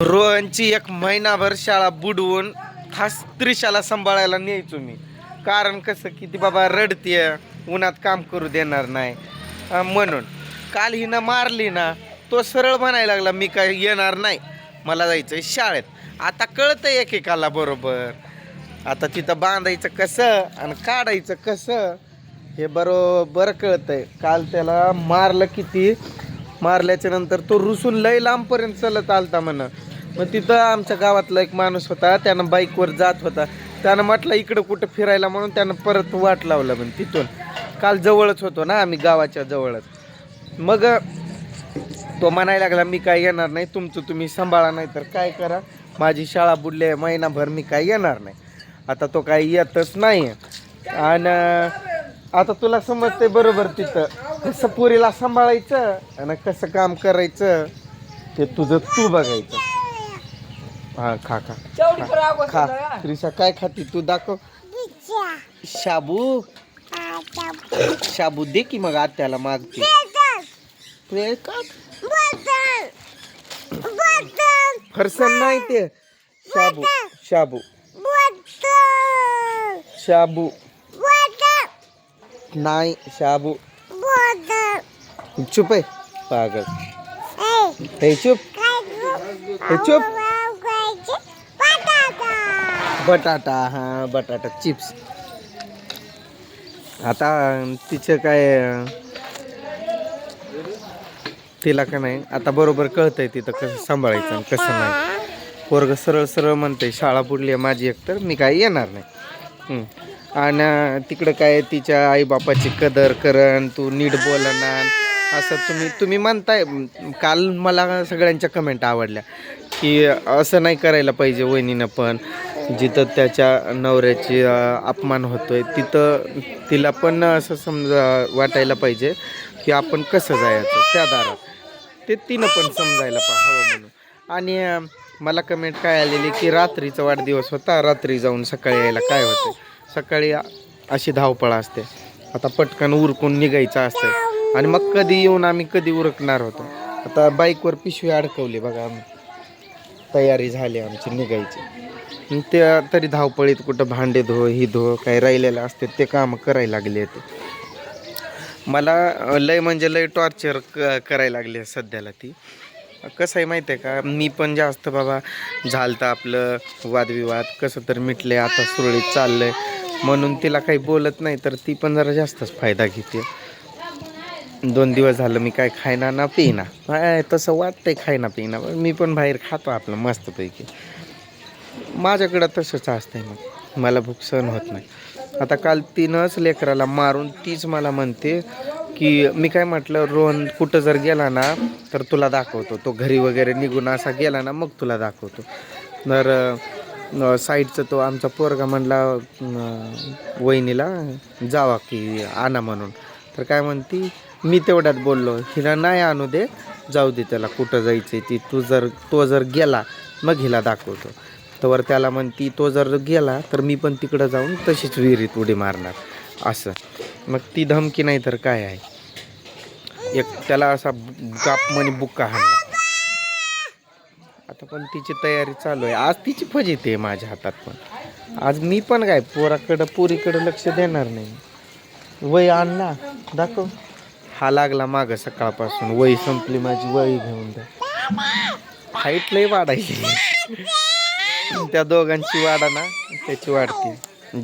रोहनची एक महिनाभर शाळा बुडवून खास त्रिशाला सांभाळायला न्यायचो मी. कारण कसं की ती बाबा रडतीय उन्हात काम करू देणार नाही. म्हणून काल हिनं मारली ना तो सरळ म्हणायला लागला मी काय येणार नाही मला जायचंय शाळेत. आता कळतं एकेकाला बरोबर. आता तिथं बांधायचं कसं आणि काढायचं कसं हे बरोबर कळतंय. काल त्याला मारलं किती? मारल्याच्या नंतर तो रुसून लय लांबपर्यंत चलत आलता म्हणा. मग तिथं आमच्या गावातला एक माणूस होता त्यानं बाईकवर जात होता. त्यानं म्हटलं इकडं कुठं फिरायला म्हणून त्यानं परत वाट लावलं म्हण तिथून. काल जवळच होतो ना आम्ही गावाच्या जवळच. मग तो म्हणायला लागला मी काय येणार नाही तुमचं तुम्ही सांभाळा नाही तर काय करा? माझी शाळा बुडली आहे महिनाभर मी काय येणार नाही. आता तो काही येतच नाही. आणि आता तुला समजते बरोबर तिथं. कसं पुरीला सांभाळायचं आणि कसं काम करायचं ते तुझं तू बघायचं. हा खा खा. खा? त्रिशा काय खाती तू? दाखव. शाबू. शाबू. दे की मग आत्याला मागते. ते का फरसन नाही ते. शाबू. शाबू. शाबू. नाही शाबू. चुप आहे. पागल. हे चुप. हे चुप. बटाटा हां बटाटा चिप्स. आता तिचं काय तिला का नाही आता बरोबर कळतंय तिथं कसं सांभाळायचं आणि कसं नाही. पोरग सरळ सरळ म्हणते शाळा बुडली आहे माझी एकतर मी काय येणार नाही. आणि तिकडं काय तिच्या आईबापाची कदर करण तू नीट बोलणार असं तुम्ही तुम्ही म्हणताय. काल मला सगळ्यांच्या कमेंट आवडल्या की असं नाही करायला पाहिजे वहिनीनं पण. जिथं त्याच्या नवऱ्याची अपमान होतो आहे तिथं तिला पण असं समजा वाटायला पाहिजे की आपण कसं जायचं त्या दारात. ते तिनं पण समजायला पा हवं म्हणून. आणि मला कमेंट काय आलेली की रात्रीचा वाढदिवस होता रात्री जाऊन सकाळी यायला काय होतं सकाळी अशी धावपळ असते. आता पटकन उरकून निघायचं असतं. आणि मग कधी येऊन आम्ही कधी उरकणार होतो. आता बाईकवर पिशवी अडकवली बघा आम्ही. तयारी झाली आमची निघायची. त्या तरी धावपळीत कुठं भांडे धो ही धो काही राहिलेलं असते ते काम करायला लागले ते मला लय म्हणजे लय टॉर्चर क करायला लागली सध्याला ती. कसं आहे माहिती आहे का? मी पण जास्त बाबा झालतं आपलं वादविवाद कसं तर मिटले आता सुरळीत चाललंय. म्हणून तिला काही बोलत नाही तर ती पण जरा जास्तच फायदा घेते. दोन दिवस झालं मी काय खायना ना पिना काय तसं वाटतंय खायना पिना पण मी पण बाहेर खातो आपलं मस्तपैकी. माझ्याकडं तसंच असतंय मग. मला भूक सहन होत नाही. आता काल तिनंच लेकराला मारून तीच मला म्हणते की मी काय म्हटलं रोहन कुठं जर गेला ना तर तुला दाखवतो. तो घरी वगैरे निघून असा गेला ना मग तुला दाखवतो. तर साईडचं तो आमचा पोरगा म्हणला वहिनीला जावा की आणा म्हणून. तर काय म्हणती मी तेवढ्यात बोललो हिला नाही आणू दे जाऊ दे त्याला कुठं जायचं ती तू जर तो जर गेला मग हिला दाखवतो. तर त्याला म्हणती तो जर गेला तर मी पण तिकडं जाऊन तशीच विहिरीत उडी मारणार. असं. मग ती धमकी नाही तर काय आहे? एक त्याला असा गाप म्हणे बुक्का हाणला. आता पण तिची तयारी चालू आहे. आज तिची फजिती आहे माझ्या हातात पण. आज मी पण काय पोराकडं पुरीकडं लक्ष देणार नाही. वय आणला दाखव. हा लागला मागं सकाळपासून. वही संपली माझी वही घेऊन द्या हाईट लय वाढायची. त्या दोघांची वाढा ना त्याची वाढते.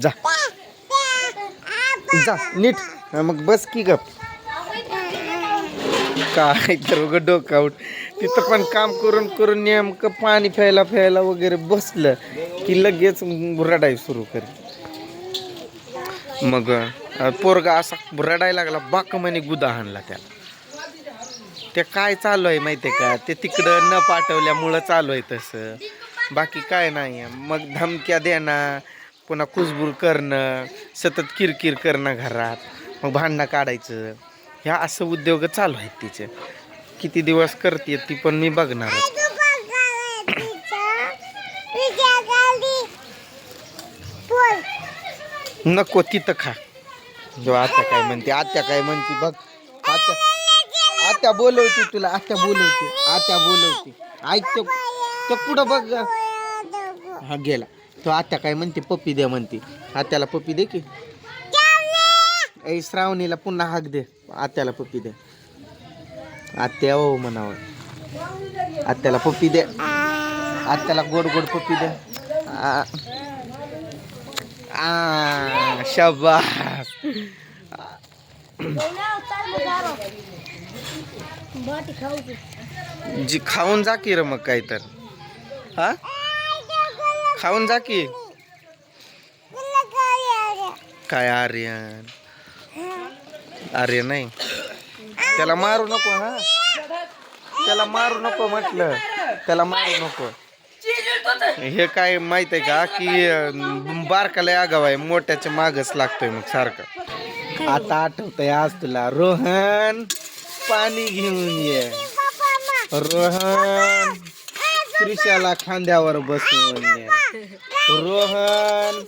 जा. जा नीट. मग बस की गप. काय तर उगं डोकाऊट तिथं पण काम करून करून नेमकं पाणी प्यायला प्यायला वगैरे बसलं की लगेच रडाय सुरू कर मग पोरगा असा रडायला लागला बाकमाने गुदा हाणला त्याला. ते काय चालू आहे माहिती आहे का? ते तिकडं न पाठवल्यामुळं चालू आहे तसं. बाकी काय नाही. आहे मग धमक्या देणं पुन्हा कुजबूर करणं सतत किरकिर करणं घरात मग भांडणं काढायचं. ह्या असं उद्योग चालू आहेत तिचे. किती दिवस करते ती पण मी बघणारच. नको तिथं खा. जो आत्या काय म्हणते आत्या काय म्हणते बघ. आत्या आत्या बोलवते तुला आत्या बोलवते आत्या बोलवते. ऐकतो तो पुढं बघ. हा गेला. तो आत्या काय म्हणते पप्पी दे म्हणते. आत्याला पप्पी दे की. ऐ श्रावणीला पुन्हा हाक दे. आत्याला पप्पी दे. आत्या हो म्हणावं. आत्याला पप्पी दे. आत्याला गोड गोड पप्पी दे. आ आ, जी खाऊन जा की र मग काय तर हा? खाऊन जा की. काय आर्यन? आर्य नाही. त्याला मारू नको हा. त्याला मारू नको म्हटलं. त्याला मारू नको. हे काय माहीत आहे का की बारकाला आगाव आहे मोठ्याच्या मागच लागतोय मग सारखं. आता आठवतंय आज तुला रोहन पाणी घेऊन ये. रोहन त्रिशाला खांद्यावर बसून ये. रोहन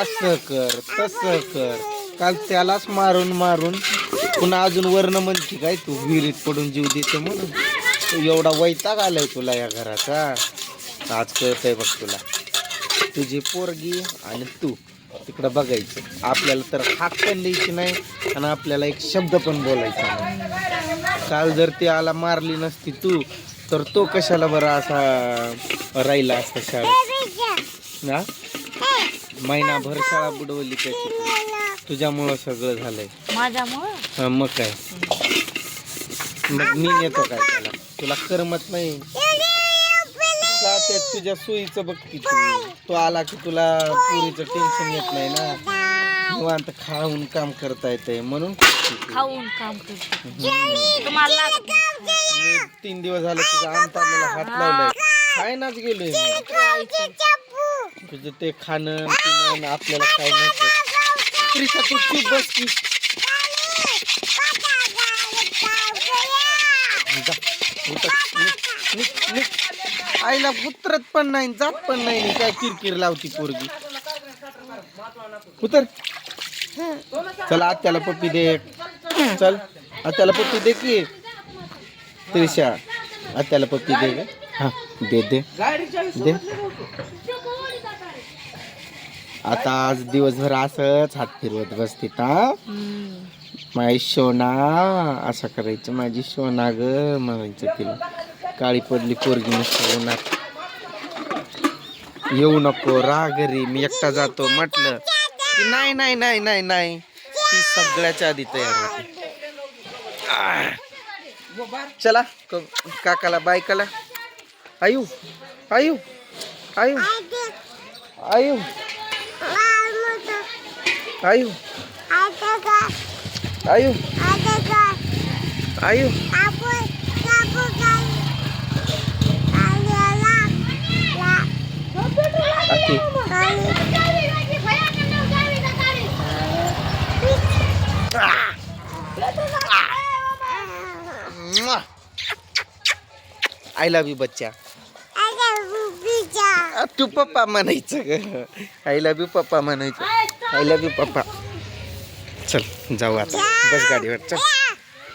असं कर तसं कर. काल त्यालाच मारून मारून पुन्हा अजून वर्ण म्हणते काय तू विहिरीत पडून जीव देते म्हणून. एवढा वैताग आलाय तुला या घराचा. आज कळतंय बघ तुला. तुझी पोरगी आणि तू तिकडं बघायचं. आपल्याला तर हात पण द्यायची नाही आणि आपल्याला एक शब्द पण बोलायचा नाही. काल जर ती आला मारली नसती तू तर तो कशाला बरं असा राहिला असता शाळेत? ना महिनाभर शाळा बुडवली त्याची. तू. तुझ्यामुळं सगळं झालंय. माझ्यामुळं? हा, मग काय? मग मी येतो काय त्याला? तुला करमत नाही. ते तुझ्या सोयीचं बघ की तू. तो आला की तुला पुरीचं टेन्शन येत नाही ना. निवांत खाऊन काम करता येतंय म्हणून करते तू. खाऊन काम करते. तुम्हाला मी तीन दिवस झाले तुझ्या अंताला हात लावलाय. खायनाच गेलोय मी. तुझं ते खाणं पिणं आणि आपल्याला काय त्रिशा तू चूप बस की जा. उतर. निघ, निघ, निघ. आईला उतरत पण नाही जात पण नाही काय किरकिर लावती पोरगी. उतर चल आत्याला पप्पी दे. चल आत्याला पप्पी दे की. त्रिशा आत्याला पप्पी दे. ग हा दे दे. दे. आता आज दिवसभर असंच हात फिरवत बसते हा माझी शोना असं करायचं माझी शोना ग म्हणायचं तिला. काळी पडली पोरगी नुसतं उन्हात. येऊ नको राह घरी मी एकटा जातो म्हटलं. की नाही नाही नाही नाही नाही. ती सगळ्याच्या आधी तयार होती. चला क- काकाला बायकाला. आयू आयू आयू. आयू आयू. आयू. आयू. आती आय लव्ह यू बच्चा. तू पप्पा म्हणायचं ग. आय लव्ह यू पप्पा म्हणायचं. आय लव्ह यू पप्पा. चल जाऊ आता. बस गाडीवर. चल.